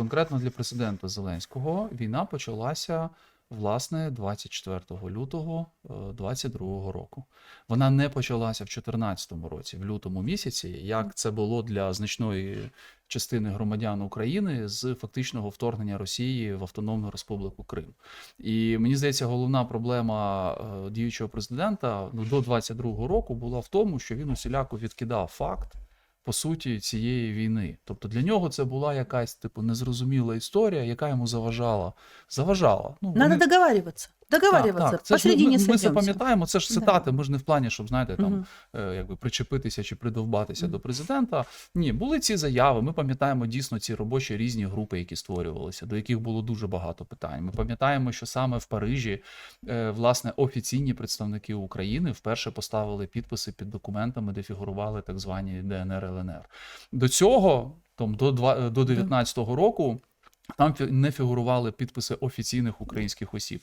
конкретно для президента Зеленського війна почалася власне 24 лютого 2022 року. Вона не почалася в 2014 році, в лютому місяці, як це було для значної частини громадян України з фактичного вторгнення Росії в Автономну Республіку Крим. І мені здається, головна проблема е, діючого президента ну, до 22 року була в тому, що він усіляко відкидав факт. По суті, цієї війни. Тобто для нього це була якась типу незрозуміла історія, яка йому заважала. Заважала. Ну, Надо вони- договариваться. Договариваться. так, так. Ж ми, ми, це пам'ятаємо. Це ж Да. цитати. Ми ж не в плані, щоб знаєте, там Мгм. е, якби причепитися чи придовбатися Мгм. до президента. Ні, були ці заяви. Ми пам'ятаємо дійсно ці робочі різні групи, які створювалися, до яких було дуже багато питань. Ми пам'ятаємо, що саме в Парижі е, власне офіційні представники України вперше поставили підписи під документами, де фігурували так звані ДНР ЛНР. До цього, там до два- до 19-го року. Там не фігурували підписи офіційних українських осіб.